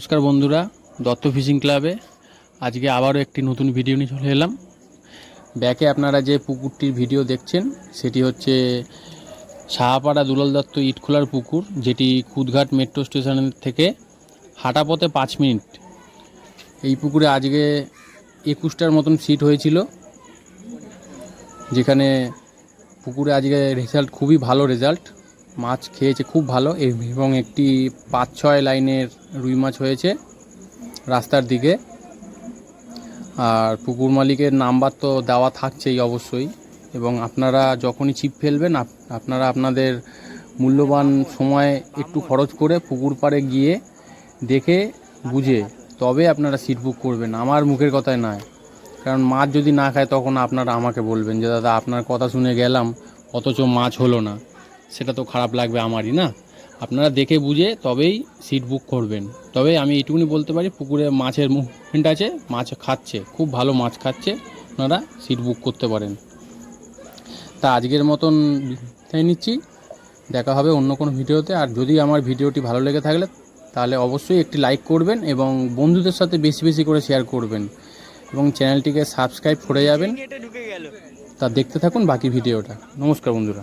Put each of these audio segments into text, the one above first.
নমস্কার বন্ধুরা, দত্ত ফিশিং ক্লাবে। আজকে আবারও একটি নতুন ভিডিও নিয়ে চলে এলাম। ব্যাকে আপনারা যে পুকুরটির ভিডিও দেখছেন, সেটি হচ্ছে সাহাপাড়া দুলাল দত্ত ইটখোলার পুকুর, যেটি কুদঘাট মেট্রো স্টেশন থেকে হাঁটা পথে পাঁচ মিনিট। এই পুকুরে আজকে একুশটার মতন সিট হয়েছিল, যেখানে পুকুরে আজকে রেজাল্ট খুবই ভালো রেজাল্ট মাছ খেয়েছে খুব ভালো এবং একটি পাঁচ ছয় লাইনের রুই মাছ হয়েছে রাস্তার দিকে। আর পুকুর মালিকের নাম্বার তো দেওয়া থাকছেই অবশ্যই, এবং আপনারা যখনই ছিপ ফেলবেন আপনারা আপনাদের মূল্যবান সময় একটু খরচ করে পুকুর পাড়ে গিয়ে দেখে, বুঝে, তবে আপনারা সিট বুক করবেন। আমার মুখের কথায় নয়। কারণ মাছ যদি না খায়, তখন আপনারা আমাকে বলবেন যে, দাদা, আপনার কথা শুনে গেলাম, অথচ মাছ হলো না। সেটা তো খারাপ লাগবে আমারই না? আপনারা দেখে বুঝে তবেই সিট বুক করবেন। তবে আমি এইটুকুনি বলতে পারি পুকুরে মাছের মুভমেন্ট আছে মাছ খাচ্ছে খুব ভালো মাছ খাচ্ছে আপনারা সিট বুক করতে পারেন। তা আজকের মতন তাই নিচ্ছি। দেখা হবে অন্য কোনো ভিডিওতে। আর যদি আমার ভিডিওটি ভালো লেগে থাকলে তাহলে অবশ্যই একটি লাইক করবেন এবং বন্ধুদের সাথে বেশি বেশি করে শেয়ার করবেন। এবং চ্যানেলটিকে সাবস্ক্রাইব করে যাবেন। এটা ঢুকে গেল। তা দেখতে থাকুন বাকি ভিডিওটা। নমস্কার বন্ধুরা।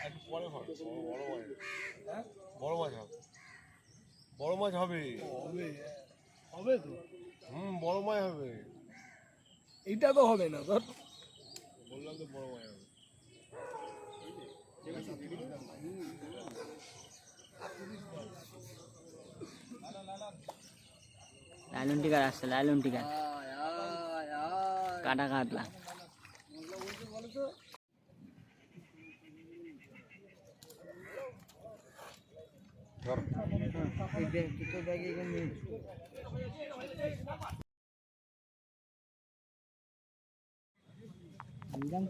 ঘুরিয়েছি বড় মাছ হবে। বড় মাছ হবে। হবে তো। হুম বড় মাছ হবে। এইটা তো হবে না ধর। বললাম তো বড় মাছ হবে। লালুন টিকার আসছে লালুন টিকার কাটা কাটলা।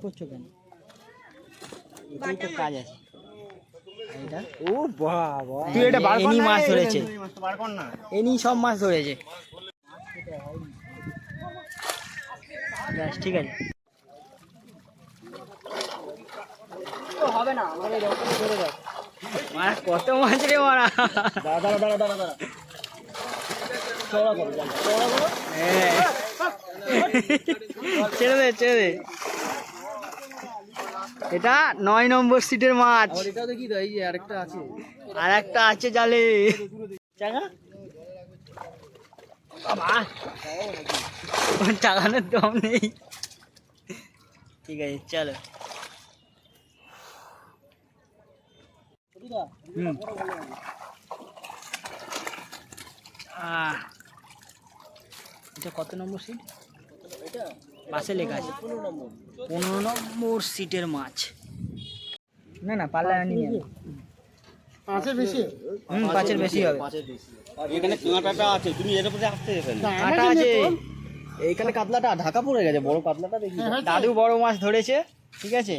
করছ কেন এটাই তো কাজ আছে এটা ও বাবা তুই এটা বার এনি মাছ ধরেছে এনি সব মাছ ধরেছে। ব্যাস ঠিক আছে। হবে না আমাদের ধরে দাও মারা কত মাছ রে মারা? দাঁড়া দাঁড়া দাঁড়া দাঁড়া। চড়া করো চড়া করো। ছেড়ে দে ছেড়ে দে। এটা নয় নম্বর সিটের মাছ। আরেকটা আছে। আর একটা আছে জালে। বাবা। দম নেই। ঠিক আছে চলো হুম আহ, এটা কত নম্বর সিট পাশে লেখা আছে। পনেরো নম্বর। সিটের মাছ। না না পাল্লা নিয়ে যাবে বেশি? হুম পাঁচের বেশি হবে। এখানে কাঁটাটা আছে তুমি এর উপরে আসতে কাঁটা আছে। এইখানে কাতলাটা ঢাকা পড়ে গেছে বড় কাতলাটা দেখি। দাদু বড় মাছ ধরেছে ঠিক আছে?